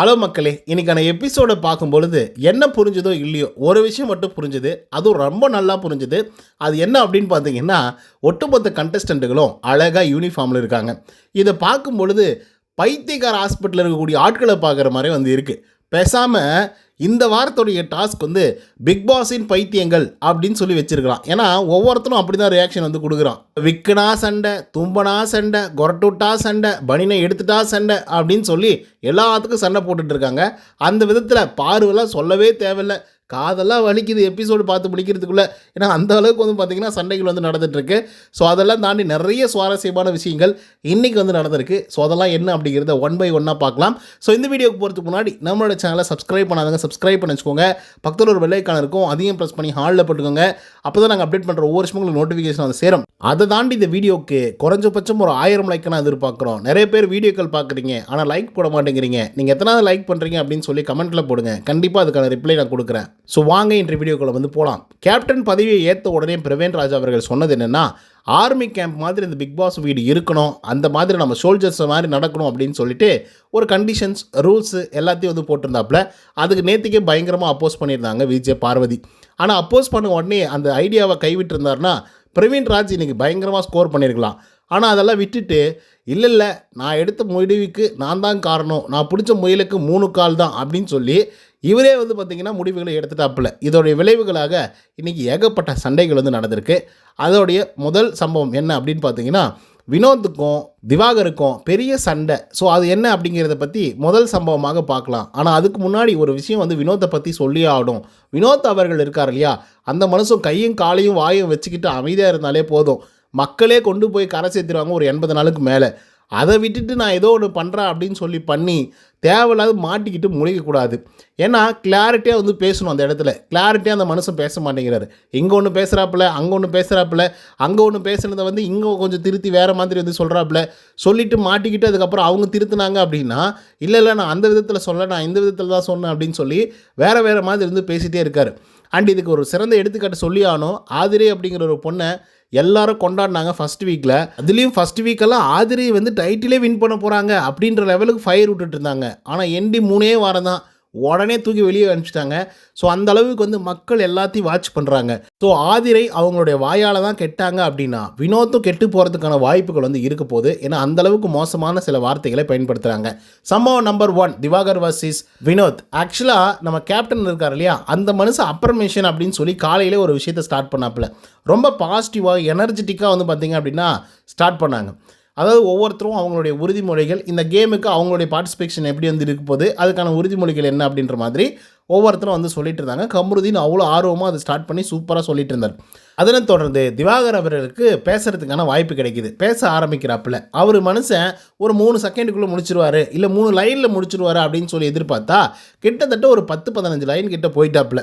Hello மக்களே இன்னைக்கான எபிசோடை பார்க்கும்பொழுது என்ன புரிஞ்சுதோ இல்லையோ ஒரு விஷயம் மட்டும் புரிஞ்சுது அதுவும் ரொம்ப நல்லா புரிஞ்சுது. அது என்ன அப்படின்னு பார்த்தீங்கன்னா ஒட்டுமொத்த கண்டஸ்டண்ட்டுகளும் அழகாக யூனிஃபார்மில் இருக்காங்க. இதை பார்க்கும் பொழுது பைத்தியக்கார ஹாஸ்பிட்டலில் இருக்கக்கூடிய ஆட்களை பார்க்குற மாதிரி வந்து இருக்குது பேசாமல் இந்த வாரத்துடைய டாஸ்க் வந்து பிக் பாஸின் பைத்தியங்கள் அப்படின்னு சொல்லி வச்சிருக்கலாம். ஏன்னா ஒவ்வொருத்தரும் அப்படி தான் ரியாக்ஷன் வந்து கொடுக்குறான். விக்கனா சண்டை தும்பனா சண்டை கொரட்டுட்டா சண்டை பனினை எடுத்துட்டா சண்டை அப்படின்னு சொல்லி எல்லாத்துக்கும் சண்டை போட்டுட்ருக்காங்க அந்த விதத்தில் பார்வைலாம் சொல்லவே தேவையில்லை. காதெல்லாம் வலிக்குது எபிசோடு பார்த்து முடிக்கிறதுக்குள்ளே. ஏன்னா அந்த அளவுக்கு வந்து பார்த்திங்கன்னா சண்டைகள் வந்து நடந்துகிட்ருக்கு ஸோ அதெல்லாம் தாண்டி நிறைய சுவாரஸ்யமான விஷயங்கள் இன்றைக்கி வந்து நடந்திருக்கு. ஸோ அதெல்லாம் என்ன அப்படிங்கிறத ஒன் பை ஒன்னாக பார்க்கலாம். ஸோ இந்த வீடியோக்கு போகிறதுக்கு முன்னாடி நம்மளோட சேனலை சப்ஸ்கிரைப் பண்ணாதவங்க சப்ஸ்கிரைப் பண்ணி வச்சுக்கோங்க பக்கத்தில் ஒரு வெள்ளைக்கான இருக்கும் அதையும் ப்ரெஸ் பண்ணி ஹாலில் போட்டுக்கோங்க. அப்போ தான் நாங்கள் அப்டேட் பண்ணுற ஒவ்வொரு விஷயங்களும் நோட்டிஃபிகேஷன் வந்து சேரும். அதை தாண்டி இந்த வீடியோக்கு குறைஞ்சபட்சம் ஒரு ஆயிரம் லைக்கெல்லாம் நான் எதிர்பார்க்குறோம். நிறைய பேர் வீடியோக்கள் பார்க்குறீங்க ஆனால் லைக் போட மாட்டேங்கிறீங்க. நீங்கள் எத்தனாவது லைக் பண்ணுறீங்க அப்படின்னு சொல்லி கமெண்ட்டில் போடுங்க. கண்டிப்பாக அதுக்கான ரிப்ளை நான் கொடுக்குறேன். ஸோ வாங்க இன்று வீடியோக்குள்ளே வந்து போகலாம் கேப்டன் பதவியை ஏற்ற உடனே பிரவீன் ராஜ் அவர்கள் சொன்னது என்னென்னா ஆர்மி கேம்ப் மாதிரி இந்த பிக் பாஸ் வீடு இருக்கணும் அந்த மாதிரி நம்ம சோல்ஜர்ஸ் மாதிரி நடக்கணும் அப்படின்னு சொல்லிட்டு ஒரு கண்டிஷன்ஸ் ரூல்ஸு எல்லாத்தையும் வந்து போட்டிருந்தாப்புல. அதுக்கு நேற்றுக்கே பயங்கரமாக அப்போஸ் பண்ணியிருந்தாங்க விஜய் பார்வதி. ஆனால் அப்போஸ் பண்ண உடனே அந்த ஐடியாவை கைவிட்டிருந்தாருன்னா பிரவீன் ராஜ் இன்றைக்கி பயங்கரமாக ஸ்கோர் பண்ணியிருக்கலாம். ஆனால் அதெல்லாம் விட்டுட்டு இல்லை இல்லை நான் எடுத்த முடிவுக்கு நான் தான் காரணம். நான் பிடிச்ச முயலுக்கு மூணு கால் தான் அப்படின்னு சொல்லி இவரே வந்து பார்த்திங்கன்னா முடிவுகளை எடுத்துட்டாப்புல. இதோடைய விளைவுகளாக இன்றைக்கி ஏகப்பட்ட சண்டைகள் வந்து நடந்திருக்கு. அதோடைய முதல் சம்பவம் என்ன அப்படின்னு பார்த்தீங்கன்னா வினோத்துக்கும் திவாகருக்கும் பெரிய சண்டை. ஸோ அது என்ன அப்படிங்கிறத பற்றி முதல் சம்பவமாக பார்க்கலாம். ஆனால் அதுக்கு முன்னாடி ஒரு விஷயம் வந்து வினோத்தை பற்றி சொல்லி ஆகணும். வினோத் அவர்கள் இருக்கார் இல்லையா? அந்த மனுஷன் கையும் காலையும் வாயும் வச்சுக்கிட்டு அமைதியாக இருந்தாலே போதும். மக்களே கொண்டு போய் கரை சேர்த்துருவாங்க ஒரு எண்பது நாளுக்கு மேலே. அதை விட்டுட்டு நான் ஏதோ ஒன்று பண்ணுறேன் அப்படின்னு சொல்லி பண்ணி தேவையில்லாத மாட்டிக்கிட்டு முழிக்கக்கூடாது. ஏன்னா கிளாரிட்டியாக வந்து பேசணும் அந்த இடத்துல. கிளாரிட்டியாக அந்த மனுஷன் பேச மாட்டேங்கிறாரு. இங்கே ஒன்று பேசுகிறாப்புல அங்கே ஒன்று பேசுகிறாப்புல அங்கே ஒன்று பேசுனதை வந்து இங்கே கொஞ்சம் திருத்தி வேறு மாதிரி வந்து சொல்கிறாப்புல சொல்லிவிட்டு மாட்டிக்கிட்டு அதுக்கப்புறம் அவங்க திருத்தினாங்க அப்படின்னா இல்லை இல்லை நான் அந்த விதத்தில் சொல்ல நான் இந்த விதத்தில் தான் சொன்னேன் அப்படின்னு சொல்லி வேறு வேறு மாதிரி இருந்து பேசிகிட்டே இருக்கார். அண்ட் இதுக்கு ஒரு சிறந்த எடுத்துக்காட்டு சொல்லி ஆனோம் ஆதிரே அப்படிங்கிற ஒரு பொண்ணை எல்லாரும் கொண்டாடினாங்க ஃபஸ்ட் வீக்கில் அதுலேயும் ஃபஸ்ட் வீக்கெல்லாம் ஆதிரி வந்து டைட்டிலே வின் பண்ண போகிறாங்க அப்படின்ற லெவலுக்கு ஃபயர் விட்டுட்டு இருந்தாங்க. ஆனால் எண்டி மூணே வாரம் தான் உடனே தூக்கி வெளியே அனுப்பிச்சிட்டாங்க. ஸோ அந்த அளவுக்கு வந்து மக்கள் எல்லாத்தையும் வாட்ச் பண்ணுறாங்க ஸோ ஆதிரை அவங்களுடைய வாயால் தான் கெட்டாங்க அப்படின்னா வினோத்தும் கெட்டு போகிறதுக்கான வாய்ப்புகள் வந்து இருக்க போகுது. ஏன்னா அந்த அளவுக்கு மோசமான சில வார்த்தைகளை பயன்படுத்துகிறாங்க சம்பவம் number one Divakar versus Vinoth. ஆக்சுவலாக நம்ம கேப்டன் இருக்கார் இல்லையா? அந்த மனுஷன் அப்ரமேஷன் அப்படின்னு சொல்லி காலையிலே ஒரு விஷயத்தை ஸ்டார்ட் பண்ணாப்புல. ரொம்ப பாசிட்டிவாக எனர்ஜெட்டிக்காக வந்து பார்த்தீங்க அப்படின்னா ஸ்டார்ட் பண்ணாங்க. அதாவது ஒவ்வொருத்தரும் அவங்களுடைய உறுதிமொழிகள் இந்த கேமுக்கு அவங்களுடைய பார்ட்டிசிபேஷன் எப்படி வந்து இருக்க போகுது அதுக்கான உறுதிமொழிகள் என்ன அப்படின்ற மாதிரி ஒவ்வொருத்தரும் வந்து சொல்லிட்டு இருந்தாங்க. கமருதீன் அவ்வளோ ஆர்வமாக அதை ஸ்டார்ட் பண்ணி சூப்பராக சொல்லிட்டு இருந்தார். அதனை தொடர்ந்து திவாகர் அவர்களுக்கு பேசுகிறதுக்கான வாய்ப்பு கிடைக்குது. பேச ஆரம்பிக்கிறாப்புல. அவர் மனுஷன் ஒரு மூணு செகண்டுக்குள்ளே முடிச்சிருவாரு இல்லை மூணு லைனில் முடிச்சிருவாரு அப்படின்னு சொல்லி எதிர்பார்த்தா கிட்டத்தட்ட ஒரு பத்து பதினஞ்சு லைன் கிட்ட போயிட்டாப்புல.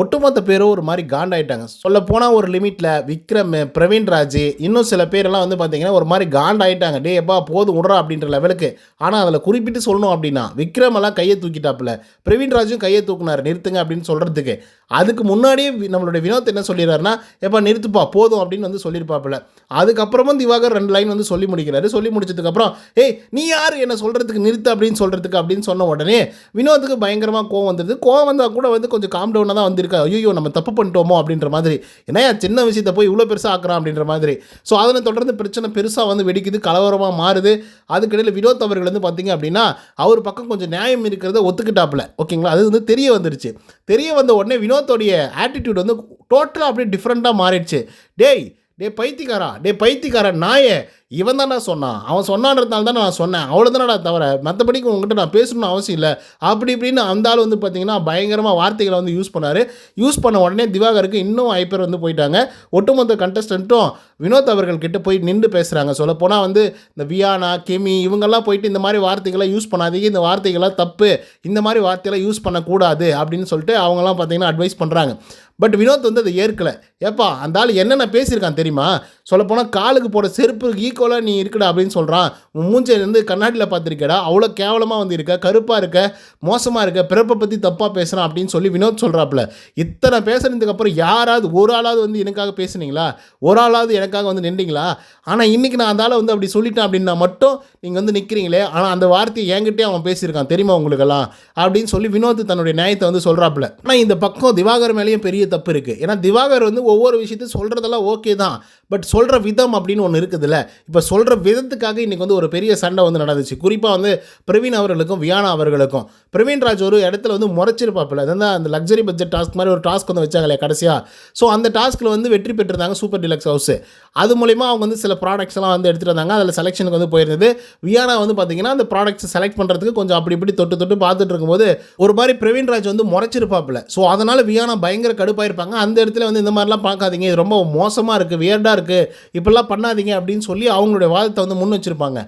ஒட்டுமொத்த பேரும் ஒரு மாதிரி காண்டாயிட்டாங்க. சொல்ல போனால் ஒரு லிமிட்டில் விக்ரம் பிரவீன் ராஜ் இன்னும் சில பேரெல்லாம் வந்து பார்த்தீங்கன்னா ஒரு மாதிரி காண்டாயிட்டாங்க. டே எப்பா போதும் விடுறா அப்படின்ற லெவலுக்கு ஆனால் அதில் குறிப்பிட்டு சொல்லணும் அப்படின்னா விக்ரம் எல்லாம் கையை தூக்கிட்டாப்புல. பிரவீன் ராஜும் கையை தூக்குனார் நிறுத்துங்க அப்படின்னு சொல்கிறதுக்கு அதுக்கு முன்னாடியே நம்மளுடைய வினோத் என்ன சொல்லிடுறாருன்னா எப்பா நிறுத்துப்பா போதும் அப்படின்னு வந்து சொல்லியிருப்பாப்புல. அதுக்கப்புறமும் திவாகர் ரெண்டு லைன் வந்து சொல்லி முடிக்கிறாரு. சொல்லி முடிச்சதுக்கப்புறம் ஏய் நீ யார்? என்ன சொல்கிறதுக்கு நிறுத்து அப்படின்னு சொல்கிறதுக்கு அப்படின்னு சொன்ன உடனே வினோத்துக்கு பயங்கரமாக கோவம் வந்தது கோவம் வந்தால் கூட வந்து கொஞ்சம் காம் டவுனாக தான் இருக்கா ஐயோ நம்ம தப்பு பண்ணிட்டோமோ அப்படின்ற மாதிரி. என்னையா சின்ன விஷயத்தை போய் இவ்வளோ பெருசாக ஆக்குறான் அப்படின்ற மாதிரி. ஸோ அதனை தொடர்ந்து பிரச்சனை பெருசாக வந்து வெடிக்குது கலவரமாக மாறுது. அதுக்கிடையில் வினோத் அவர்கள் வந்து பார்த்தீங்க அப்படின்னா அவர் பக்கம் கொஞ்சம் நியாயம் இருக்கிறத ஒத்துக்கிட்டாப்புல. ஓகேங்களா? அது வந்து தெரிய வந்துருச்சு. தெரிய வந்த உடனே வினோத்தோடைய ஆட்டிடியூட் வந்து டோட்டலாக அப்படியே டிஃப்ரெண்ட்டாக மாறிடுச்சு. டேய் டே பைத்தியக்காரா? டே பைத்திக்காரா நாயே. இவன் தானே சொன்னான். அவன் சொன்னான்றதுனால தான் நான் சொன்னேன். அவ்வளோதானடா தவிர மற்றபடிக்கு உங்ககிட்ட நான் பேசணும்னு அவசியம் இல்லை. அப்படி இப்படின்னு அந்த ஆள் வந்து பார்த்தீங்கன்னா பயங்கரமாக வார்த்தைகளை வந்து யூஸ் பண்ணார். யூஸ் பண்ண உடனே திவாகருக்கு இன்னும் ஐப்பர் வந்து போயிட்டாங்க. ஒட்டுமொத்த கண்டஸ்டண்ட்டும் வினோத் அவர்கள்கிட்ட போய் நின்று பேசுகிறாங்க சொல்லப்போனால் வந்து இந்த வியானா கெமி இவங்கெல்லாம் போயிட்டு இந்த மாதிரி வார்த்தைகளை யூஸ் பண்ணாதீங்க. இந்த வார்த்தைகள்லாம் தப்பு. இந்த மாதிரி வார்த்தைகளை யூஸ் பண்ணக்கூடாது அப்படின்னு சொல்லிட்டு அவங்களாம் பார்த்தீங்கன்னா அட்வைஸ் பண்ணுறாங்க பட் வினோத் வந்து அதை ஏற்கலை. ஏப்பா அந்த ஆள் என்னென்ன பேசியிருக்கான் தெரியுமா? சொல்லப்போனால் காலுக்கு போட செருப்பு ஈக்குவலாக நீ இருக்கடா அப்படின்னு சொல்கிறான் உன் மூஞ்சை வந்து கண்ணாடியில் பார்த்துருக்கடா. அவ்வளோ கேவலமாக வந்து இருக்க கருப்பாக இருக்க மோசமாக இருக்க பிறப்பை பற்றி தப்பாக பேசுகிறான் அப்படின்னு சொல்லி வினோத் சொல்கிறாப்புல இத்தனை பேசுனதுக்கப்புறம் யாராவது ஒரு ஆளாவது வந்து எனக்காக பேசுனீங்களா? ஒரு ஆளாவது எனக்காக வந்து நின்றீங்களா? ஆனால் இன்றைக்கி நான் அதால் வந்து அப்படி சொல்லிட்டேன் அப்படின்னா மட்டும் நீங்கள் வந்து நிற்கிறீங்களே ஆனால் அந்த வார்த்தையை என்கிட்டே அவன் பேசியிருக்கான். தெரியுமா உங்களுக்கெல்லாம்? அப்படின்னு சொல்லி வினோத் தன்னுடைய நியாயத்தை வந்து சொல்கிறாப்புல ஆனால் இந்த பக்கம் திவாகர் மேலேயும் பெரிய தப்பு இருக்குது ஏன்னா திவாகர் வந்து ஒவ்வொரு விஷயத்தையும் சொல்கிறதெல்லாம் ஓகே தான். பட் சொல்கிற விதம் அப்படின்னு ஒன்று இருக்குதுல்ல. இப்போ சொல்கிற விதத்துக்காக இன்றைக்கி வந்து ஒரு பெரிய சண்டை வந்து நடந்துச்சு. குறிப்பாக வந்து பிரவீன் அவர்களுக்கும் வியானா அவர்களுக்கும். பிரவீன் ராஜ் ஒரு இடத்துல வந்து முறைச்சிருப்பாப்பில். அதான் அந்த லக்ஸரி பட்ஜெட் டாஸ்க் மாதிரி ஒரு டாஸ்க் வந்து வச்சாங்களே கடைசியாக ஸோ அந்த டாஸ்க்கில் வந்து வெற்றி பெற்றிருந்தாங்க சூப்பர் டிலக்ஸ் ஹவுஸ் அது மூலிமா அவங்க வந்து சில ப்ராடக்ட்ஸ் எல்லாம் வந்து எடுத்துகிட்டு வந்தாங்க. அதில் செலெக்ஷனுக்கு வந்து போயிருந்தது. வியானா வந்து பார்த்தீங்கன்னா அந்த ப்ராடக்ட்ஸ் செலக்ட் பண்ணுறதுக்கு கொஞ்சம் அப்படி இப்படி தொட்டு தொட்டு பார்த்துட்டு இருக்கும்போது ஒரு மாதிரி பிரவீன் ராஜ் வந்து முறைச்சிருப்பாப்புல. ஸோ அதனால் வியானா பயங்கர கடுப்பாயிருப்பாங்க. அந்த இடத்துல வந்து இந்த மாதிரிலாம் பார்க்காதீங்க. இது ரொம்ப மோசமாக இருக்குது வியர்டாக இருக்குது இப்படிலாம் பண்ணாதீங்க அப்படின்னு சொல்லி அவங்களுடைய வாதத்தை வந்து முன் வச்சுருப்பாங்க.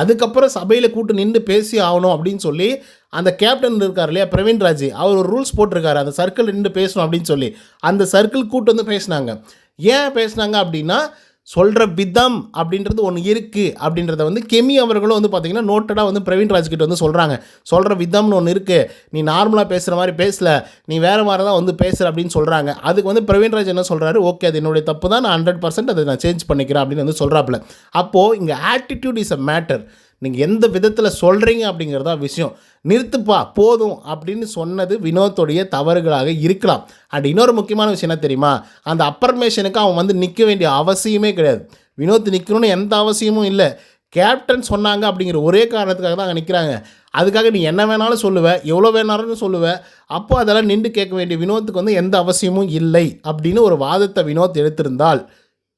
அதுக்கப்புறம் சபையில் கூட்டு நின்று பேசி ஆகணும் அப்படின்னு சொல்லி அந்த கேப்டன் இருக்கார் இல்லையா பிரவீன் ராஜ் அவர் ஒரு ரூல்ஸ் போட்டிருக்காரு. அந்த சர்க்கிள் நின்று பேசணும் அப்படின்னு சொல்லி அந்த சர்க்கிள் கூட்டு வந்து பேசினாங்க. ஏன் பேசினாங்க அப்படின்னா சொல்கிற விதம் அப்படின்றது ஒன்று இருக்குது அப்படின்றத வந்து கெமி அவர்களும் வந்து பார்த்திங்கன்னா நோட்டடாக வந்து பிரவீன் ராஜ்கிட்ட வந்து சொல்கிறாங்க சொல்கிற விதம்னு ஒன்று இருக்குது நீ நார்மலாக பேசுகிற மாதிரி பேசல. நீ வேறு மாதிரி தான் வந்து பேசுகிற அப்படின்னு சொல்கிறாங்க அதுக்கு வந்து பிரவீன் ராஜ் என்ன சொல்கிறாரு ஓகே அது என்னுடைய தப்பு தான். நான் ஹண்ட்ரட் பர்சன்ட் அதை நான் சேஞ்ச் பண்ணிக்கிறேன் அப்படின்னு வந்து சொல்கிறாப்புல அப்போது இங்கே ஆட்டிடியூட் இஸ் அ மேட்டர் நீங்கள் எந்த விதத்தில் சொல்கிறீங்க அப்படிங்கிறதா விஷயம். நிறுத்துப்பா போதும் அப்படின்னு சொன்னது வினோத்துடைய தவறுகளாக இருக்கலாம். அண்ட் இன்னொரு முக்கியமான விஷயம் என்ன தெரியுமா? அந்த அப்பர்மேஷனுக்கு அவன் வந்து நிற்க வேண்டிய அவசியமே கிடையாது. வினோத் நிற்கணும்னு எந்த அவசியமும் இல்லை. கேப்டன் சொன்னாங்க அப்படிங்கிற ஒரே காரணத்துக்காக தான் அங்கே நிற்கிறாங்க அதுக்காக நீ என்ன வேணாலும் சொல்லுவேன் எவ்வளோ வேணாலும் சொல்லுவேன் அப்போ அதெல்லாம் நின்று கேட்க வேண்டிய வினோத்துக்கு வந்து எந்த அவசியமும் இல்லை அப்படின்னு ஒரு வாதத்தை வினோத் எடுத்திருந்தால்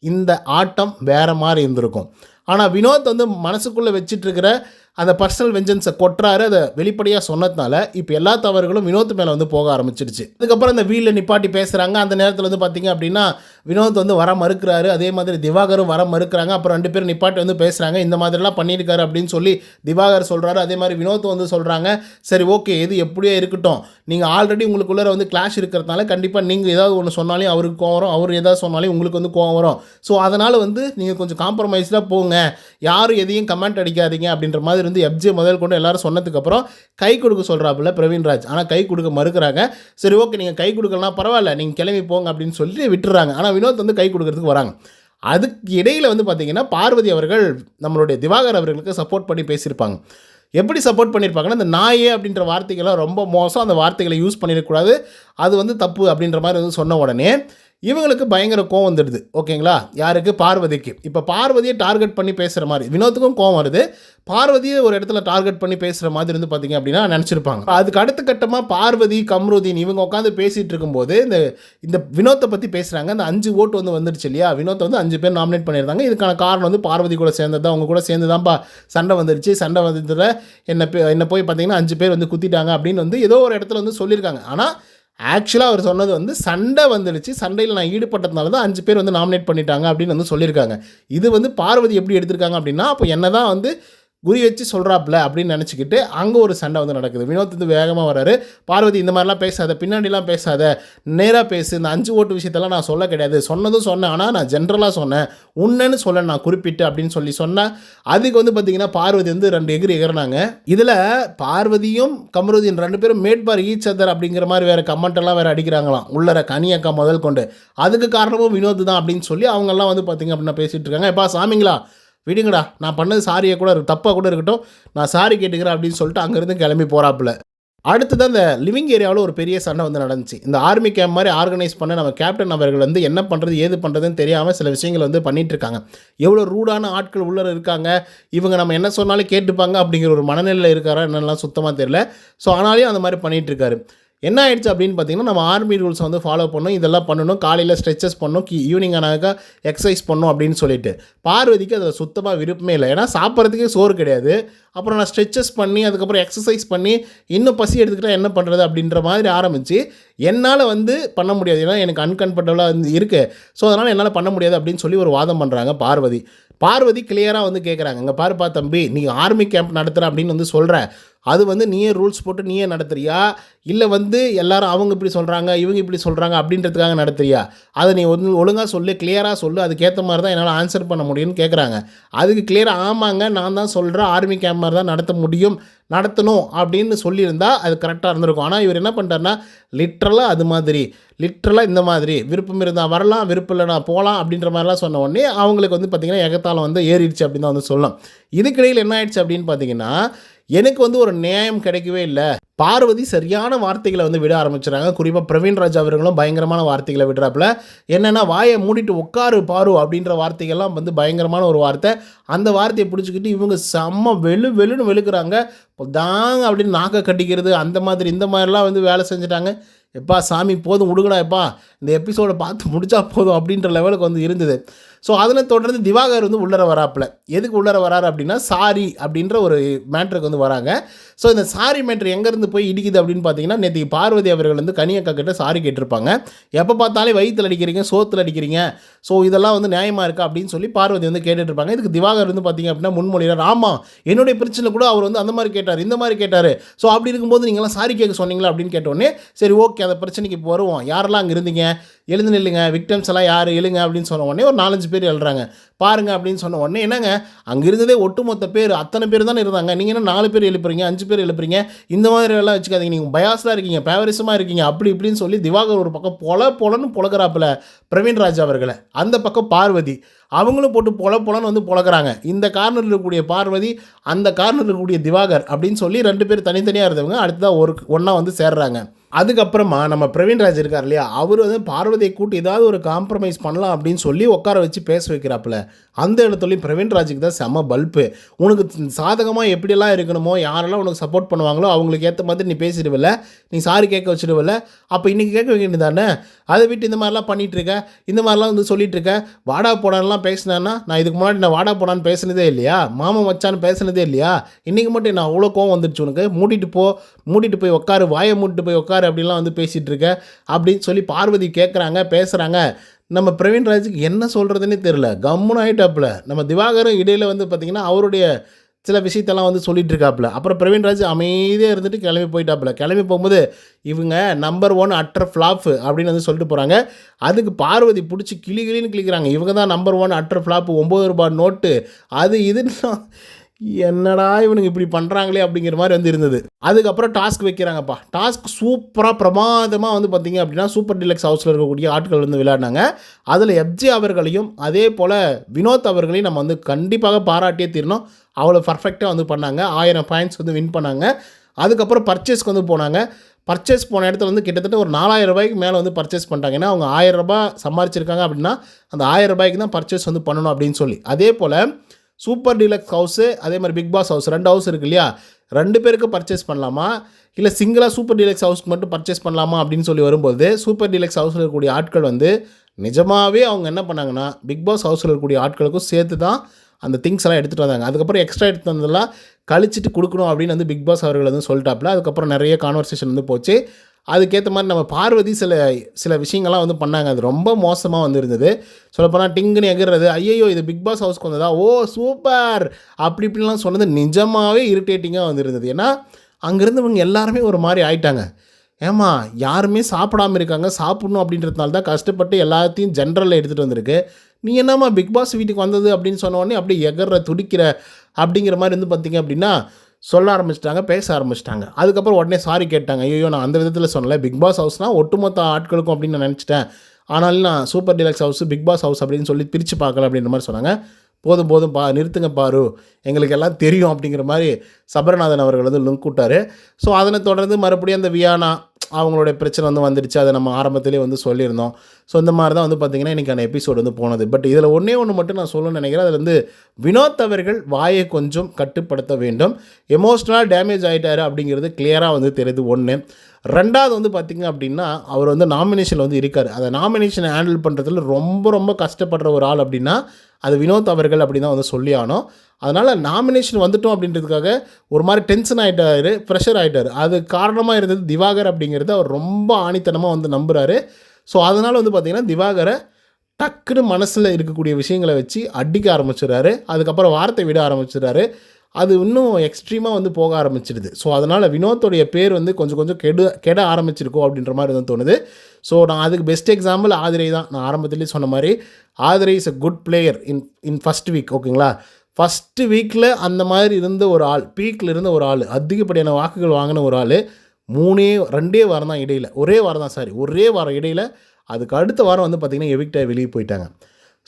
இந்த ஆட்டம் வேறு மாதிரி இருந்திருக்கும். ஆனால் வினோத் வந்து மனசுக்குள்ளே வச்சிட்டு இருக்கிற அந்த பர்சனல் வெஞ்சன்ஸை கொட்டுறாரு. அதை வெளிப்படையாக சொன்னதுனால இப்போ எல்லா தவறுகளும் வினோத் மேலே வந்து போக ஆரம்பிச்சிடுச்சு. அதுக்கப்புறம் அந்த வீலில் நிப்பாட்டி பேசுகிறாங்க அந்த நேரத்தில் வந்து பார்த்தீங்க அப்படின்னா வினோத் வந்து வர மறுக்கிறாரு. அதே மாதிரி திவாகரும் வர மறுக்கிறாங்க. அப்புறம் ரெண்டு பேரும் நிப்பாட்டி வந்து பேசுகிறாங்க இந்த மாதிரிலாம் பண்ணியிருக்காரு அப்படின்னு சொல்லி திவாகர் சொல்கிறாரு அதே மாதிரி வினோத் வந்து சொல்கிறாங்க சரி ஓகே இது எப்படியோ இருக்கட்டும். நீங்கள் ஆல்ரெடி உங்களுக்குள்ளே வந்து கிளாஷ் இருக்கிறதுனால கண்டிப்பாக நீங்கள் ஏதாவது ஒன்று சொன்னாலும் அவருக்கு கோவம் வரும். அவர் ஏதாவது சொன்னாலும் உங்களுக்கு வந்து கோவம் வரும். ஸோ அதனால் வந்து நீங்கள் கொஞ்சம் காம்ப்ரமைஸ்டாக போங்க. யாரும் எதையும் கமெண்ட் அடிக்காதீங்க அப்படின்ற மாதிரி வந்து எஃப்ஜே முதல் கொண்டு எல்லாரும் சொன்னதுக்கப்புறம் கை கொடுக்க சொல்கிறாப்புல பிரவீன்ராஜ். ஆனால் கை கொடுக்க மறுக்கிறாங்க. சரி ஓகே நீங்கள் கை கொடுக்கலாம் பரவாயில்ல நீங்கள் கிளம்பி போங்க அப்படின்னு சொல்லி விட்டுறாங்க. ஆனால் வினோத் வந்து கை கொடுக்கறதுக்கு வராங்க. அதுக்கு இடையில் வந்து பார்த்தீங்கன்னா பார்வதி அவர்கள் நம்மளுடைய திவாகர் அவர்களுக்கு சப்போர்ட் பண்ணி பேசியிருப்பாங்க. எப்படி சப்போர்ட் பண்ணியிருப்பாங்கன்னா இந்த நாயே அப்படின்ற வார்த்தைகள்லாம் ரொம்ப மோசம். அந்த வார்த்தைகளை யூஸ் பண்ணிடக்கூடாது. அது வந்து தப்பு அப்படின்ற மாதிரி வந்து சொன்ன உடனே இவங்களுக்கு பயங்கர கோவம் வந்துடுது. ஓகேங்களா? யாருக்கு? பார்வதிக்கு. இப்போ பார்வதியை டார்கெட் பண்ணி பேசுகிற மாதிரி வினோத்துக்கும் கோவம் வருது. பார்வதியை ஒரு இடத்துல டார்கெட் பண்ணி பேசுகிற மாதிரி இருந்து பார்த்தீங்க அப்படின்னா நினச்சிருப்பாங்க. அதுக்கு அடுத்த கட்டமாக பார்வதி கம்ருதீன் இவங்க உட்காந்து பேசிகிட்டு இருக்கும்போது இந்த இந்த வினோத்தை பற்றி பேசுகிறாங்க அந்த அஞ்சு ஓட்டு வந்து வந்துடுச்சு இல்லையா? வினோத்தை வந்து அஞ்சு பேர் நாமினேட் பண்ணியிருந்தாங்க. இதுக்கான காரணம் வந்து பார்வதி கூட சேர்ந்தது தான் அவங்க கூட சேர்ந்து தான்ப்பா சண்டை வந்துடுச்சு சண்டை வந்ததில் என்ன என்ன போய் பார்த்தீங்கன்னா அஞ்சு பேர் வந்து குத்திட்டாங்க அப்படின்னு வந்து ஏதோ ஒரு இடத்துல வந்து சொல்லியிருக்காங்க. ஆனால் ஆக்சுவலாக அவர் சொன்னது வந்து சண்டை வந்துடுச்சு. சண்டையில் நான் ஈடுபட்டதுனால தான் அஞ்சு பேர் வந்து நாமினேட் பண்ணிட்டாங்க அப்படின்னு வந்து சொல்லியிருக்காங்க. இது வந்து பார்வதி எப்படி எடுத்திருக்காங்க அப்படின்னா அப்போ என்ன தான் வந்து குறி வச்சு சொல்கிறாப்புல அப்படின்னு நினச்சிக்கிட்டு அங்கே ஒரு சண்டை வந்து நடக்குது. வினோத் வந்து வேகமாக வராரு. பார்வதி இந்த மாதிரிலாம் பேசாத பின்னாடிலாம் பேசாத நேராக பேசு. இந்த அஞ்சு ஓட்டு விஷயத்தெல்லாம் நான் சொல்ல கிடையாது. சொன்னதும் சொன்னேன். ஆனால் நான் ஜென்ரலாக சொன்னேன். உன்னன்னு சொல்ல நான் குறிப்பிட்டு அப்படின்னு சொல்லி சொன்னேன் அதுக்கு வந்து பார்த்திங்கன்னா பார்வதி வந்து ரெண்டு எகிரி எகிறனாங்க. இதில் பார்வதியும் கமருதீன் ரெண்டு பேரும் மேட்பார் ஈச் அதர் அப்படிங்கிற மாதிரி வேறு கமெண்ட்டெல்லாம் வேறு அடிக்கிறாங்களாம். உள்ளர கனியக்கா முதல் கொண்டு. அதுக்கு காரணமும் வினோத் தான் அப்படின்னு சொல்லி அவங்கெல்லாம் வந்து பார்த்திங்க அப்படின்னா பேசிகிட்டு இருக்காங்க. எப்பா சாமிங்களா? விடுங்கடா நான் பண்ணது சாரியை கூட தப்பாக கூட இருக்கட்டும் நான் சாரி கேட்டுக்கிறேன் அப்படின்னு சொல்லிட்டு அங்கேருந்து கிளம்பி போகிறாப்புல அடுத்தது அந்த லிவிங் ஏரியாவில் ஒரு பெரிய சண்டை வந்து நடந்துச்சு. இந்த ஆர்மி கேம்ப் மாதிரி ஆர்கனைஸ் பண்ண நம்ம கேப்டன் அவர்கள் வந்து என்ன பண்ணுறது ஏது பண்ணுறதுன்னு தெரியாமல் சில விஷயங்கள் வந்து பண்ணிட்டு இருக்காங்க. எவ்வளோ ரூடான ஆட்கள் உள்ளே இருக்காங்க இவங்க நம்ம என்ன சொன்னாலும் கேட்டுப்பாங்க அப்படிங்கிற ஒரு மனநிலையில் இருக்காரா என்னெல்லாம் சுத்தமாக தெரியல. ஸோ ஆனாலையும் அந்த மாதிரி பண்ணிகிட்டு இருக்காரு. என்ன ஆயிடுச்சு அப்படின்னு பார்த்தீங்கன்னா நம்ம ஆர்மி ரூல்ஸ் வந்து ஃபாலோ பண்ணணும் இதெல்லாம் பண்ணணும் காலையில் ஸ்ட்ரெச்சஸ் பண்ணணும் கி ஈவினிங் ஆனாக்கா எக்ஸசைஸ் பண்ணணும் அப்படின்னு சொல்லிட்டு. பார்வதிக்கு அதில் சுத்தமாக விருப்பமே இல்லை. ஏன்னா சாப்பிட்றதுக்கே சோறு கிடையாது. அப்புறம் நான் ஸ்ட்ரெச்சஸ் பண்ணி அதுக்கப்புறம் எக்ஸசைஸ் பண்ணி இன்னும் பசி எடுத்துக்கிட்டால் என்ன பண்ணுறது அப்படின்ற மாதிரி ஆரம்பித்து என்னால் வந்து பண்ண முடியாது. ஏன்னா எனக்கு அன்கம்ஃபர்டபுளாக வந்து இருக்குது ஸோ அதனால் என்னால் பண்ண முடியாது அப்படின்னு சொல்லி ஒரு வாதம் பண்ணுறாங்க பார்வதி. பார்வதி கிளியராக வந்து கேட்குறாங்க இங்கே பாருப்பா தம்பி நீ ஆர்மி கேம்ப் நடத்துகிற அப்படின்னு வந்து சொல்கிற அது வந்து நீயே ரூல்ஸ் போட்டு நீயே நடத்துறியா? இல்லை வந்து எல்லாரும் அவங்க இப்படி சொல்கிறாங்க இவங்க இப்படி சொல்கிறாங்க அப்படின்றதுக்காக நடத்துறியா? அதை நீ ஒன்று ஒழுங்காக சொல்லு கிளியராக சொல்லு அதுக்கேற்ற மாதிரி தான் என்னால் ஆன்சர் பண்ண முடியும்னு கேட்குறாங்க அதுக்கு கிளியராக ஆமாங்க நான் தான் சொல்கிறேன் ஆர்மி கேம்ப் மாதிரி தான் நடத்த முடியும் நடத்தணும் அப்படின்னு சொல்லியிருந்தா அது கரெக்டாக இருந்திருக்கும். ஆனால் இவர் என்ன பண்ணுறாருன்னா லிட்ரலாக அது மாதிரி லிட்ரலாக இந்த மாதிரி விருப்பம் இருந்தால் வரலாம் விருப்பம் இல்லைனா போகலாம் அப்படின்ற மாதிரிலாம் சொன்ன உடனே அவங்களுக்கு வந்து பார்த்திங்கன்னா எகத்தாலம் வந்து ஏறிடுச்சு அப்படின்னு தான் வந்து சொல்லலாம் இதுக்கிடையில் என்ன ஆயிடுச்சு அப்படின்னு பார்த்தீங்கன்னா எனக்கு வந்து ஒரு நியாயம் கிடைக்கவே இல்லை. பார்வதி சரியான வார்த்தைகளை வந்து விட ஆரம்பிச்சுறாங்க. குறிப்பாக பிரவீன் ராஜ் அவர்களும் பயங்கரமான வார்த்தைகளை விடுறாப்புல. என்னென்னா வாயை மூடிட்டு உட்காரு பாரு அப்படின்ற வார்த்தைகள்லாம் வந்து பயங்கரமான ஒரு வார்த்தை. அந்த வார்த்தையை பிடிச்சிக்கிட்டு இவங்க செம்ம வெளு வெளுன்னு வெளுக்கிறாங்க. தாங்க அப்படின்னு நாக்க கட்டிக்கிறது அந்த மாதிரி இந்த மாதிரிலாம் வந்து வேலை செஞ்சுட்டாங்க. எப்பா சாமி போதும் விடுங்கடா எப்பா. இந்த எபிசோடை பார்த்து முடிச்சா போதும் அப்படின்ற லெவலுக்கு வந்து இருந்தது. ஸோ அதில் தொடர்ந்து திவாகர் வந்து உள்ளர வராப்பில். எதுக்கு உள்ளர வராரு அப்படின்னா சாரி அப்படின்ற ஒரு மேட்ருக்கு வந்து வராங்க. ஸோ இந்த சாரி மேட்ரு எங்கேருந்து போய் இடிக்குது அப்படின்னு பார்த்தீங்கன்னா நேற்று பார்வதி அவர்கள் வந்து கனியக்கா கிட்ட சாரி கேட்டிருப்பாங்க. எப்போ பார்த்தாலே வயிற்றில் அடிக்கிறீங்க சோத்தில் அடிக்கிறீங்க. ஸோ இதெல்லாம் வந்து நியாயமாக இருக்கா அப்படின்னு சொல்லி பார்வதி வந்து கேட்டுட்டு இருப்பாங்க இதுக்கு திவாகர் வந்து பார்த்தீங்க அப்படின்னா முன்மொழியார் ஆமாம் என்னுடைய பிரச்சனை கூட அவர் வந்து அந்த மாதிரி கேட்டார் இந்த மாதிரி கேட்டார். ஸோ அப்படி இருக்கும்போது நீங்களாம் சாரி கேட்க சொன்னீங்களா? அப்படின்னு கேட்டோடனே சரி ஓகே அந்த பிரச்சனைக்கு இப்போ வருவோம். யாரெல்லாம் அங்கே இருந்தீங்க? எழுந்து நில்லுங்க விக்டம்ஸ் எல்லாம் யார்? எழுங்க அப்படின்னு சொன்ன உடனே ஒரு நாலஞ்சு பேர் எழுறாங்க. பாருங்க அப்படின்னு சொன்ன உடனே என்னங்க? அங்கே இருந்ததே ஒட்டுமொத்த பேர் அத்தனை பேர் தானே இருந்தாங்க. நீங்கள் என்ன நாலு பேர் எழுப்புறீங்க அஞ்சு பேர் எழுப்புறீங்க? இந்த மாதிரி எல்லாம் வச்சுக்காதீங்க. நீங்கள் பயாஸாக இருக்கீங்க பேவரிசமாக இருக்கீங்க. அப்படி இப்படின்னு சொல்லி திவாகர் ஒரு பக்கம் பொல பொலன்னு பொழக்கிறாப்புல பிரவீன் ராஜ் அவர்களை அந்த பக்கம் பார்வதி அவங்களும் போட்டு பொல பொலன்னு வந்து பொழக்கிறாங்க இந்த கார்னர் இருக்கக்கூடிய பார்வதி அந்த கார்னர் இருக்கக்கூடிய திவாகர் அப்படின்னு சொல்லி ரெண்டு பேர் தனித்தனியாக இருந்தவங்க அடுத்ததாக ஒரு ஒன்றா வந்து சேர்றாங்க. அதுக்கப்புறமா நம்ம பிரவீன்ராஜ் இருக்கார் இல்லையா? அவர் வந்து பார்வதியை கூட்டி ஏதாவது ஒரு காம்ப்ரமைஸ் பண்ணலாம் அப்படின்னு சொல்லி உட்கார வச்சு பேச வைக்கிறாப்புல. அந்த இடத்துலையும் பிரவீன்ராஜுக்கு தான் செம பல்ப்பு. உனக்கு சாதகமாக எப்படியெல்லாம் இருக்கணுமோ யாரெல்லாம் உனக்கு சப்போர்ட் பண்ணுவாங்களோ அவங்களுக்கு ஏற்ற மாதிரி நீ பேசிடுவில்ல. நீ சாரி கேட்க வச்சிடுவில்ல. அப்போ இன்றைக்கி கேட்க வேண்டியது தானே? அதை விட்டு இந்த மாதிரிலாம் பண்ணிகிட்ருக்க இந்த மாதிரிலாம் வந்து சொல்லிகிட்ருக்க வாடா போடான்லாம் பேசினேன்னா நான் இதுக்கு முன்னாடி நான் வாடா போடான்னு பேசினதே இல்லையா? மாமா மச்சான்னு பேசுனதே இல்லையா? இன்றைக்கி மட்டும் நான் அவ்வளோ கோவம் வந்துடுச்சு உனக்கு. மூடிட்டு போ மூடிட்டு போய் உட்காரு வாயை மூடிட்டு போய் உட்காரு அப்படின்லாம் வந்து பேசிகிட்டு இருக்க. அப்படின்னு சொல்லி பார்வதி கேட்குறாங்க பேசுகிறாங்க நம்ம பிரவீன் ராஜுக்கு என்ன சொல்கிறதுனே தெரில கம்முன்னு ஆகிட்டாப்புல நம்ம திவாகரும் இடையில் வந்து பார்த்திங்கன்னா அவருடைய சில விஷயத்தெல்லாம் வந்து சொல்லிட்டு இருக்காப்புல அப்புறம் பிரவீன்ராஜ் அமைதியாக இருந்துட்டு கிளம்பி போயிட்டாப்புல. கிளம்பி போகும்போது இவங்க நம்பர் ஒன் அட்டர் ஃப்ளாப்பு அப்படின்னு வந்து சொல்லிட்டு போகிறாங்க அதுக்கு பார்வதி பிடிச்சி கிளி கிளின்னு கிளிக்கிறாங்க. இவங்க தான் நம்பர் ஒன் அட்டர் ஃப்ளாப்பு ஒம்பது ரூபாய் நோட்டு அது இதுன்னு என்னடா இவனுங்க இப்படி பண்ணுறாங்களே அப்படிங்கிற மாதிரி வந்து இருந்தது. அதுக்கப்புறம் டாஸ்க் வைக்கிறாங்கப்பா. டாஸ்க் சூப்பராக பிரமாதமாக வந்து பார்த்தீங்க அப்படின்னா சூப்பர் டிலக்ஸ் ஹவுஸில் இருக்கக்கூடிய ஆட்கள் வந்து விளையாடினாங்க. அதில் எப்ஜி அவர்களையும் அதே போல் வினோத் அவர்களையும் நம்ம வந்து கண்டிப்பாக பாராட்டியே தீரணும். அவ்வளோ பர்ஃபெக்டாக வந்து பண்ணாங்க. ஆயிரம் பாயிண்ட்ஸ் வந்து வின் பண்ணாங்க. அதுக்கப்புறம் பர்ச்சேஸ்க்கு வந்து போனாங்க. பர்ச்சேஸ் போன இடத்துல வந்து கிட்டத்தட்ட ஒரு நாலாயிரம் ரூபாய்க்கு மேலே வந்து பர்ச்சேஸ் பண்ணிட்டாங்க. ஏன்னா அவங்க ஆயிரம் ரூபாய் சம்பாரிச்சிருக்காங்க அப்படின்னா அந்த ஆயிரம் ரூபாய்க்கு தான் பர்ச்சேஸ் வந்து பண்ணணும் அப்படின்னு சொல்லி. அதே போல் சூப்பர் டீலக்ஸ் ஹவுஸு அதே மாதிரி பிக் பாஸ் ஹவுஸ் ரெண்டு ஹவுஸ் இருக்கு இல்லையா? ரெண்டு பேருக்கு பர்ச்சேஸ் பண்ணலாமா? இல்லை சிங்கிளாக சூப்பர் டீலக்ஸ் ஹவுஸ்க்கு மட்டும் பர்ச்சேஸ் பண்ணலாமா அப்படின்னு சொல்லி வரும்போது சூப்பர் டீலக்ஸ் ஹவுஸில் இருக்கக்கூடிய ஆட்கள் வந்து நிஜமாகவே அவங்க என்ன பண்ணாங்கன்னா பிக் பாஸ் ஹவுஸில் இருக்கக்கூடிய ஆட்களுக்கும் சேர்த்து தான் அந்த திங்ஸ் எல்லாம் எடுத்துகிட்டு வந்தாங்க. அதுக்கப்புறம் எக்ஸ்ட்ரா எடுத்து வந்ததெல்லாம் கழிச்சிட்டு கொடுக்கணும் அப்படின்னு வந்து பிக் பாஸ் அவர்கள் வந்து சொல்லிட்டாப்புல. அதுக்கப்புறம் நிறைய கான்வர்சேஷன் வந்து போச்சு. அதுக்கேற்ற மாதிரி நம்ம பார்வதி சில சில விஷயங்கள்லாம் வந்து பண்ணாங்க. அது ரொம்ப மோசமாக வந்து இருந்தது சொல்லப்போனால் டிங்குன்னு எகிறது ஐயோ இது பிக் பாஸ் ஹவுஸ்க்கு வந்ததா? Oh super! அப்படி இப்படிலாம் சொன்னது நிஜமாகவே இரிட்டேட்டிங்காக வந்துருந்தது. ஏன்னா அங்கேருந்து இவங்க எல்லாருமே ஒரு மாதிரி ஆயிட்டாங்க. ஏமா யாருமே சாப்பிடாம இருக்காங்க. சாப்பிட்ணும் அப்படின்றதுனால தான் கஷ்டப்பட்டு எல்லாத்தையும் ஜென்ரலில் எடுத்துகிட்டு வந்திருக்கு. நீ என்னம்மா பிக் பாஸ் வீட்டுக்கு வந்தது அப்படின்னு சொன்ன உடனே அப்படியே எகர்ற துடிக்கிற அப்படிங்கிற மாதிரி வந்து பார்த்தீங்க அப்படின்னா சொல்ல ஆரம்பிச்சிட்டாங்க பேச ஆரம்பிச்சிட்டாங்க. அதுக்கப்புறம் உடனே சாரி கேட்டாங்க. ஐயோ நான் அந்த விதத்தில் சொன்னல பிக் பாஸ் ஹவுஸ்னால் ஒட்டுமொத்த ஆட்களுக்கும் அப்படின்னு நான் நினச்சிட்டேன். ஆனாலும் நான் super deluxe house big boss house அப்படின்னு சொல்லி பிரித்து பார்க்கல அப்படின்ற மாதிரி சொன்னாங்க. போதும் போதும் பா நிறுத்துங்க பாரு. எங்களுக்கு எல்லாம் தெரியும் அப்படிங்கிற மாதிரி சபரநாதன் அவர்கள் வந்து லுங்க் விட்டார் ஸோ அதனை தொடர்ந்து மறுபடியும் அந்த வியானா அவங்களுடைய பிரச்சனை வந்து வந்துடுச்சு. அதை நம்ம ஆரம்பத்திலே வந்து சொல்லியிருந்தோம். ஸோ இந்த மாதிரி தான் வந்து பார்த்திங்கன்னா இன்றைக்கான எபிசோடு வந்து போனது. பட் இதில் ஒன்றே ஒன்று மட்டும் நான் சொல்லணும்னு நினைக்கிறேன். அதில் வந்து வினோத் அவர்கள் வாயை கொஞ்சம் கட்டுப்படுத்த வேண்டும். எமோஷ்னலாக டேமேஜ் ஆகிட்டாரு அப்படிங்கிறது கிளியராக வந்து தெரியுது ஒன்று ரெண்டாவது வந்து பார்த்திங்க அப்படின்னா அவர் வந்து நாமினேஷனில் வந்து இருக்கார். அந்த நாமினேஷனை ஹேண்டில் பண்ணுறதுல ரொம்ப ரொம்ப கஷ்டப்படுற ஒரு ஆள் அப்படின்னா அது வினோத் அவர்கள் அப்படி தான் வந்து சொல்லி ஆனோம் அதனால் நாமினேஷன் வந்துட்டோம் அப்படின்றதுக்காக ஒரு மாதிரி டென்ஷன் ஆகிட்டாரு ப்ரெஷர் ஆகிட்டார் அது காரணமாக இருந்தது திவாகர் அப்படிங்கிறது அவர் ரொம்ப ஆணித்தனமாக வந்து நம்புகிறாரு ஸோ அதனால் வந்து பார்த்திங்கன்னா திவாகரை டக்குன்னு மனசில் இருக்கக்கூடிய விஷயங்களை வச்சு அடிக்க ஆரம்பிச்சிடுறாரு. அதுக்கப்புறம் வார்த்தை விட ஆரம்பிச்சிடுறாரு. அது இன்னும் எக்ஸ்ட்ரீமாக வந்து போக ஆரம்பிச்சிடுது. ஸோ அதனால் வினோத்துடைய பேர் வந்து கொஞ்சம் கொஞ்சம் கெடு கெட ஆரம்பிச்சிருக்கோ அப்படின்ற மாதிரி வந்து தோணுது. ஸோ நான் அதுக்கு பெஸ்ட் எக்ஸாம்பிள் ஆதிரை தான். நான் ஆரம்பத்துலேயே சொன்ன மாதிரி Aathirai is a good player in in first week ஓகேங்களா ஃபஸ்ட்டு வீக்கில் அந்த மாதிரி இருந்த ஒரு ஆள் பீக்கில் இருந்த ஒரு ஆள் அதிகப்படியான வாக்குகள் வாங்கின ஒரு ஆள் மூணே ரெண்டே வாரம் தான் இடையில் ஒரே வாரம் தான் சாரி ஒரே வாரம் இடையில் அதுக்கு அடுத்த வாரம் வந்து பார்த்திங்கன்னா எவிக்டாக வெளியே போயிட்டாங்க.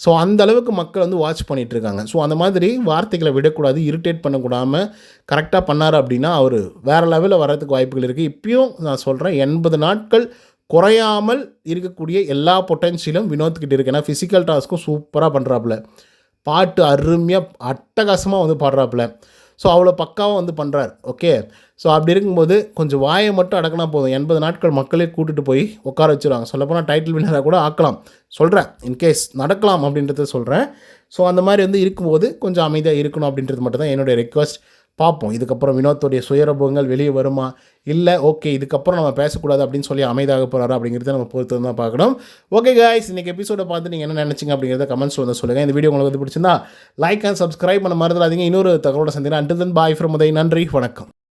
ஸோ அந்த அளவுக்கு மக்கள் வந்து வாட்ச் பண்ணிகிட்ருக்காங்க இருக்காங்க. ஸோ அந்த மாதிரி வார்த்தைகளை விடக்கூடாது இரிட்டேட் பண்ணக்கூடாமல் கரெக்டாக பண்ணார் அப்படின்னா அவர் வேறு லெவலில் வர்றதுக்கு வாய்ப்புகள் இருக்குது இப்பயும் நான் சொல்கிறேன் எண்பது நாட்கள் குறையாமல் இருக்கக்கூடிய எல்லா பொட்டன்ஷியலும் வினோத்கிட்ட இருக்கு. ஏன்னா ஃபிசிக்கல் டாஸ்க்கும் சூப்பராக பண்ணுறாப்புல பாட்டு அருமையாக அட்டகாசமாக வந்து பாடுறாப்புல. ஸோ அவ்வளோ பக்காவாக வந்து பண்ணுறார் ஓகே ஸோ அப்படி இருக்கும்போது கொஞ்சம் வாயை மட்டும் அடக்கினா போதும். எண்பது நாட்கள் மக்களே கூட்டிகிட்டு போய் உட்கார வச்சுருவாங்க. சொல்லப்போனால் டைட்டில் வின்னராக கூட ஆக்கலாம். சொல்கிறேன் இன்கேஸ் நடக்கலாம் அப்படின்றத சொல்கிறேன் ஸோ அந்த மாதிரி வந்து இருக்கும்போது கொஞ்சம் அமைதியாக இருக்கணும் அப்படின்றது மட்டும் தான் என்னுடைய ரெக்வஸ்ட் பார்ப்போம். இதுக்கப்புறம் வினோத்துடைய சுயரபங்கள் வெளியே வருமா? இல்லை ஓகே இதுக்கப்புறம் நம்ம பேசக்கூடாது அப்படின்னு சொல்லி அமைதாக போகிறாரா அப்படிங்கிறத நம்ம பொறுத்து தான் பார்க்கணும். ஓகே காய்ஸ் இன்னைக்கு எபிசோட பார்த்து நீங்கள் என்ன நினச்சிங்க அப்படிங்கிறத கமெண்ட்ஸ் வந்து சொல்லுங்கள் இந்த வீடியோ உங்களுக்கு வந்து பிடிச்சிருந்தா லைக் அண்ட் சப்ஸ்கிரைப் பண்ண மறந்துடாதீங்க. இன்னொரு தகவலோட சந்தினா and then bye from Uday. நன்றி வணக்கம்.